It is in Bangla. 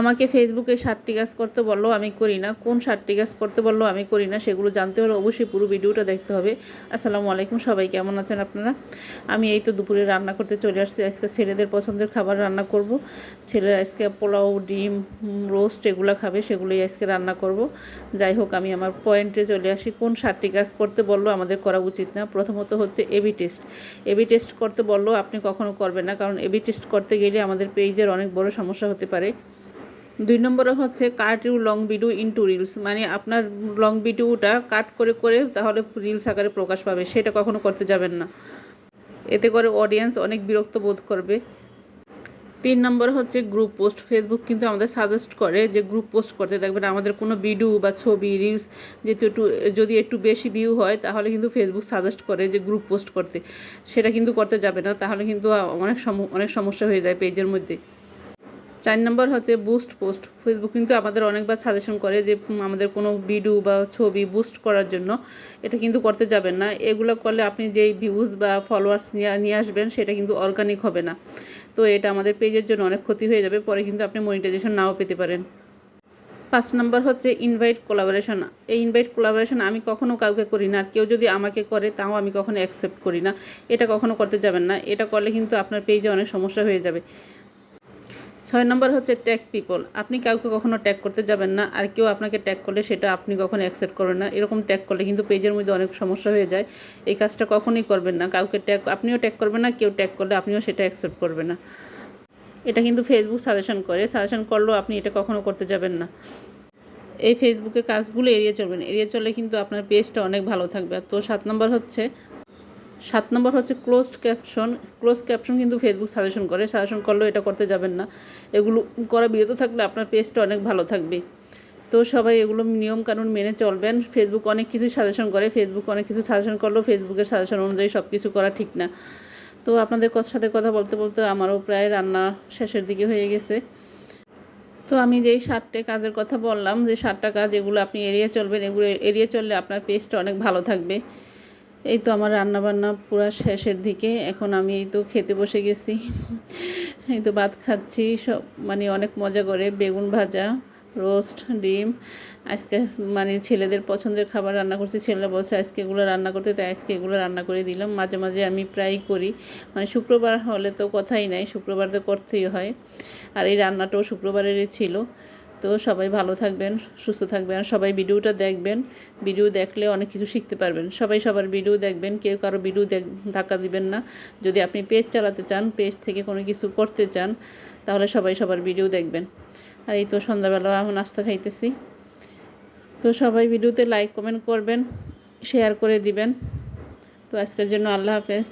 আমাকে ফেসবুকে সাতটি কাজ করতে বলল, আমি করি না। কোন সাতটি কাজ করতে বলল, আমি করি না। সেগুলো জানতে হলে অবশ্যই পুরো ভিডিওটা দেখতে হবে। আসসালামু আলাইকুম, সবাই কেমন আছেন আপনারা? আমি এই তো দুপুরে রান্না করতে চলে আসছি। আজকে ছেলেদের পছন্দের খাবার রান্না করব। ছেলেরা আজকে পোলাও, ডিম রোস্ট এগুলো খাবে, সেগুলোই আজকে রান্না করব। যাই হোক, আমি আমার পয়েন্টে চলে আসি। কোন সাতটি কাজ করতে বলল আমাদের করা উচিত না। প্রথমত হচ্ছে এবি টেস্ট। এবি টেস্ট করতে বলল আপনি কখনো করবেন না, কারণ এবি টেস্ট করতে গেলে আমাদের পেজের অনেক বড় সমস্যা হতে পারে। দুই নম্বরে হচ্ছে cut you long video into reels. মানে আপনার লং ভিডিওটা কাট করে করে তাহলে রিলস আকারে প্রকাশ পাবে। সেটা কখনো করতে যাবেন না। এতে করে অডিয়েন্স অনেক বিরক্ত বোধ করবে। তিন নম্বর হচ্ছে গ্রুপ পোস্ট ফেসবুক কিন্তু আমাদের সাজেস্ট করে যে গ্রুপ পোস্ট করতে দেখবেন আমাদের কোনো ভিডিও বা ছবি রিলস যেহেতু একটু, যদি একটু বেশি ভিউ হয়, তাহলে কিন্তু ফেসবুক সাজেস্ট করে যে গ্রুপ পোস্ট করতে। সেটা কিন্তু করতে যাবে না, তাহলে কিন্তু অনেক অনেক সমস্যা হয়ে যায় পেজের মধ্যে। চার নম্বর হচ্ছে বুস্ট পোস্ট ফেসবুক কিন্তু আমাদের অনেকবার সাজেশন করে যে আমাদের কোনো ভিডিও বা ছবি বুস্ট করার জন্য। এটা কিন্তু করতে যাবেন না। এগুলো করলে আপনি যেই ভিউজ বা ফলোয়ার্স নিয়ে আসবেন, সেটা কিন্তু অর্গানিক হবে না। তো এটা আমাদের পেজের জন্য অনেক ক্ষতি হয়ে যাবে। পরে কিন্তু আপনি মনিটাইজেশন নাও পেতে পারেন। পাঁচ নম্বর হচ্ছে ইনভাইট কোলাবোরেশন এই ইনভাইট কোলাবোরেশন আমি কখনও কাউকে করি না। আর কেউ যদি আমাকে করে, তাও আমি কখনো অ্যাকসেপ্ট করি না। এটা কখনো করতে যাবেন না। এটা করলে কিন্তু আপনার পেজে অনেক সমস্যা হয়ে যাবে। ছয় নম্বর হচ্ছে ট্যাগ পিপল আপনি কাউকে কখনো ট্যাগ করতে যাবেন না, আর কেউ আপনাকে ট্যাগ করলে সেটা আপনি কখনো অ্যাকসেপ্ট করবেন না। এরকম ট্যাগ করলে কিন্তু পেজের মধ্যে অনেক সমস্যা হয়ে যায়। এই কাজটা কখনোই করবেন না। কাউকে ট্যাগ আপনিও ট্যাগ করবেন না, কেউ ট্যাগ করলে আপনিও সেটা অ্যাকসেপ্ট করবেন না। এটা কিন্তু ফেসবুক সাজেশন করে। সাজেশন করলেও আপনি এটা কখনো করতে যাবেন না। এই ফেসবুকে কাজগুলো এড়িয়ে চলবেন। এড়িয়ে চললে কিন্তু আপনার পেজটা অনেক ভালো থাকবে। তো সাত নম্বর হচ্ছে সাত নম্বর হচ্ছে ক্লোজড ক্যাপশন ক্লোজ ক্যাপশন কিন্তু ফেসবুক সাজেশন করে সাজেশন করলেও এটা করতে যাবেন না। এগুলো করা বিরত থাকলে আপনার পেজটা অনেক ভালো থাকবে। তো সবাই এগুলো নিয়মকানুন মেনে চলবেন। ফেসবুক অনেক কিছু সাজেশন করে ফেসবুক অনেক কিছু সাজেশন করলেও ফেসবুকের সাজেশন অনুযায়ী সব কিছু করা ঠিক না। তো আপনাদের সাথে কথা বলতে বলতে আমারও প্রায় রান্না শেষের দিকে হয়ে গেছে। তো আমি যেই সাতটে কাজের কথা বললাম, যে সাতটা কাজ এগুলো আপনি এড়িয়ে চলবেন, এগুলো এড়িয়ে চললে আপনার পেজটা অনেক ভালো থাকবে। এই তো আমার রান্নাবান্না পুরো শেষের দিকে। এখন আমি এই তো খেতে বসে গেছি। এই তো ভাত খাচ্ছি, সব মানে অনেক মজা করে। বেগুন ভাজা, রোস্ট, ডিম। আজকে মানে ছেলেদের পছন্দের খাবার রান্না করছি। ছেলেরা বলছে আজকে এগুলো রান্না করতে, তাই আজকে এগুলো রান্না করে দিলাম। মাঝে মাঝে আমি প্রায় করি। মানে শুক্রবার হলে তো কথাই নাই, শুক্রবার তো করতেই হয়। আর এই রান্নাটাও শুক্রবারেরই ছিল। তো সবাই ভালো থাকবেন, সুস্থ থাকবেন, সবাই ভিডিওটা দেখবেন। ভিডিও দেখলে অনেক কিছু শিখতে পারবেন। সবাই সবার ভিডিও দেখবেন, কেউ কারও ভিডিও দেখ, ধাক্কা দিবেন না। যদি আপনি পেজ চালাতে চান, পেজ থেকে কোনো কিছু করতে চান, তাহলে সবাই সবার ভিডিও দেখবেন। আর এই তো সন্ধ্যাবেলা আমি নাস্তা খাইতেছি। তো সবাই ভিডিওতে লাইক কমেন্ট করবেন শেয়ার করে দিবেন। তো আজকের জন্য আল্লাহ হাফেজ।